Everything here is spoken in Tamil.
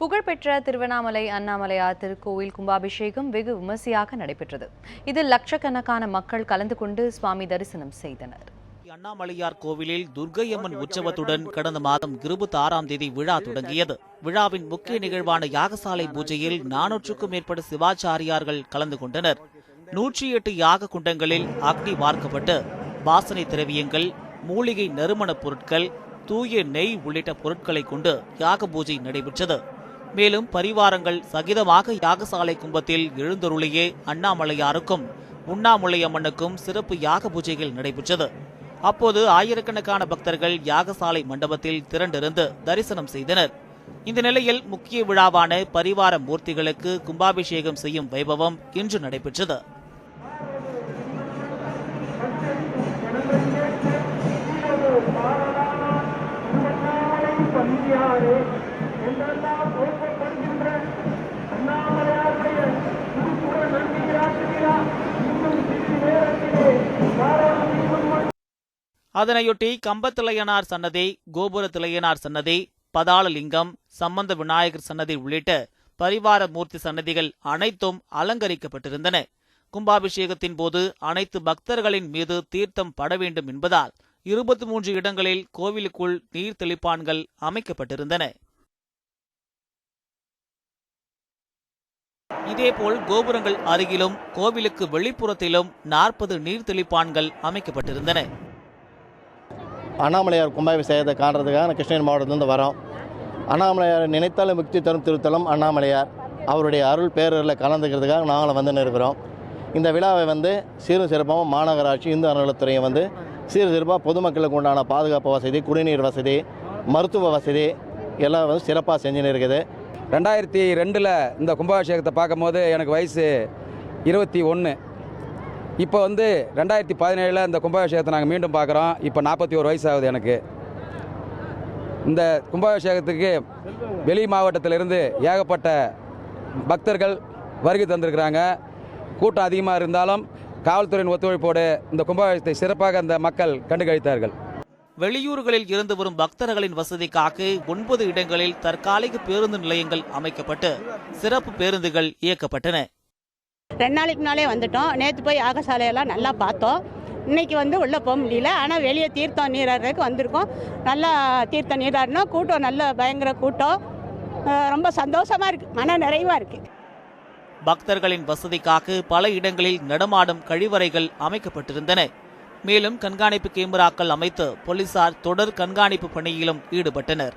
புகழ்பெற்ற திருவண்ணாமலை அண்ணாமலையார் திருக்கோவில் கும்பாபிஷேகம் வெகு விமர்சையாக நடைபெற்றது. இதில் லட்சக்கணக்கான மக்கள் கலந்து கொண்டு சுவாமி தரிசனம் செய்தனர். அண்ணாமலையார் கோவிலில் துர்க்கையம்மன் உற்சவத்துடன் கடந்த மாதம் இருபத்தி ஆறாம் தேதி விழா தொடங்கியது. விழாவின் முக்கிய நிகழ்வான யாகசாலை பூஜையில் நானூற்றுக்கும் மேற்பட்ட சிவாச்சாரியார்கள் கலந்து கொண்டனர். நூற்றி எட்டு யாக குண்டங்களில் அக்னி வார்க்கப்பட்டு வாசனை திரவியங்கள் மூலிகை நறுமணப் பொருட்கள் தூய நெய் உள்ளிட்ட பொருட்களை கொண்டு யாக பூஜை நடைபெற்றது. மேலும் பரிவாரங்கள் சகிதமாக யாகசாலை கும்பத்தில் எழுந்தருளியே அண்ணாமலையாருக்கும் உண்ணாமுலையம்மனுக்கும் சிறப்பு யாக பூஜைகள் நடைபெற்றது. அப்போது ஆயிரக்கணக்கான பக்தர்கள் யாகசாலை மண்டபத்தில் திரண்டிருந்து தரிசனம் செய்தனர். இந்த நிலையில் முக்கிய விழாவான பரிவார மூர்த்திகளுக்கு கும்பாபிஷேகம் செய்யும் வைபவம் இன்று நடைபெற்றது. பந்தியாரே என்றெல்லாம் போற்றப்படுகின்ற அண்ணாமலையாருடைய திருப்புற நன்றியாற்றுகிறா இன்னும் சிறிது நேரத்திலே அதனையொட்டி கம்பத்திலையனார் சன்னதி கோபுரத்திலையனார் சன்னதி பதாளலிங்கம் சம்பந்த விநாயகர் சன்னதி உள்ளிட்ட பரிவார மூர்த்தி சன்னதிகள் அனைத்தும் அலங்கரிக்கப்பட்டிருந்தன. கும்பாபிஷேகத்தின் போது அனைத்து பக்தர்களின் மீது தீர்த்தம் பட வேண்டும் என்பதால் இருபத்தி மூன்று இடங்களில் கோவிலுக்குள் நீர் தெளிப்பான்கள் அமைக்கப்பட்டிருந்தன. இதேபோல் கோபுரங்கள் அருகிலும் கோவிலுக்கு வெளிப்புறத்திலும் நாற்பது நீர் தெளிப்பான்கள் அமைக்கப்பட்டிருந்தன. அண்ணாமலையார் கும்பாபிஷேகத்தை காண்றதுக்காக கிருஷ்ணகிரி மாவட்டத்திலிருந்து வரோம். அண்ணாமலையார் நினைத்தாலும் முக்தி தரும் திருத்தலம் அண்ணாமலையார். அவருடைய அருள் பேரரில் கலந்துக்கிறதுக்காக நாங்களும் வந்து இருக்கிறோம். இந்த விழாவை வந்து சீரும் சிறப்பாகவும் மாநகராட்சி இந்து அறநிலைத்துறையும் வந்து சீர் சிறப்பாக பொதுமக்களுக்கு உண்டான பாதுகாப்பு வசதி குடிநீர் வசதி மருத்துவ வசதி எல்லாம் வந்து சிறப்பாக செஞ்சுன்னு இருக்குது. ரெண்டாயிரத்தி ரெண்டில் இந்த கும்பாபிஷேகத்தை பார்க்கும்போது எனக்கு வயசு இருபத்தி ஒன்று இப்போ வந்து ரெண்டாயிரத்தி பதினேழில் இந்த கும்பாபிஷேகத்தை நாங்கள் மீண்டும் பார்க்குறோம். இப்போ நாற்பத்தி ஒரு வயசு ஆகுது எனக்கு. இந்த கும்பாபிஷேகத்துக்கு வெளி மாவட்டத்திலிருந்து ஏகப்பட்ட பக்தர்கள் வருகை தந்திருக்கிறாங்க. கூட்டம் அதிகமாக இருந்தாலும் காவல்துறையின் ஒத்துழைப்போடு இந்த கும்பாபிஷேகத்தை சிறப்பாக அந்த மக்கள் கண்டு கழித்தார்கள் வெளியூர்களில் இருந்து வரும் பக்தர்களின் வசதிக்காக ஒன்பது இடங்களில் தற்காலிக பேருந்து நிலையங்கள் அமைக்கப்பட்டு சிறப்பு பேருந்துகள் இயக்கப்பட்டன. ரெண்டு நாளைக்கு முன்னாலே வந்துட்டோம். நேற்று போய் யாகசாலையெல்லாம் நல்லா பார்த்தோம். இன்னைக்கு வந்து உள்ளே போக முடியல. ஆனால் வெளியே தீர்த்தம் நீராடுறதுக்கு வந்திருக்கோம். நல்லா தீர்த்தம் நீராடினோம். கூட்டம் நல்ல பயங்கர கூட்டம். ரொம்ப சந்தோஷமாக இருக்குது மன நிறைவாக இருக்குது பக்தர்களின் வசதிக்காக பல இடங்களில் நடமாடும் கழிவறைகள் அமைக்கப்பட்டிருந்தன. மேலும் கண்காணிப்பு கேமராக்கள் அமைத்து போலீசார் தொடர் கண்காணிப்பு பணியிலும் ஈடுபட்டனர்.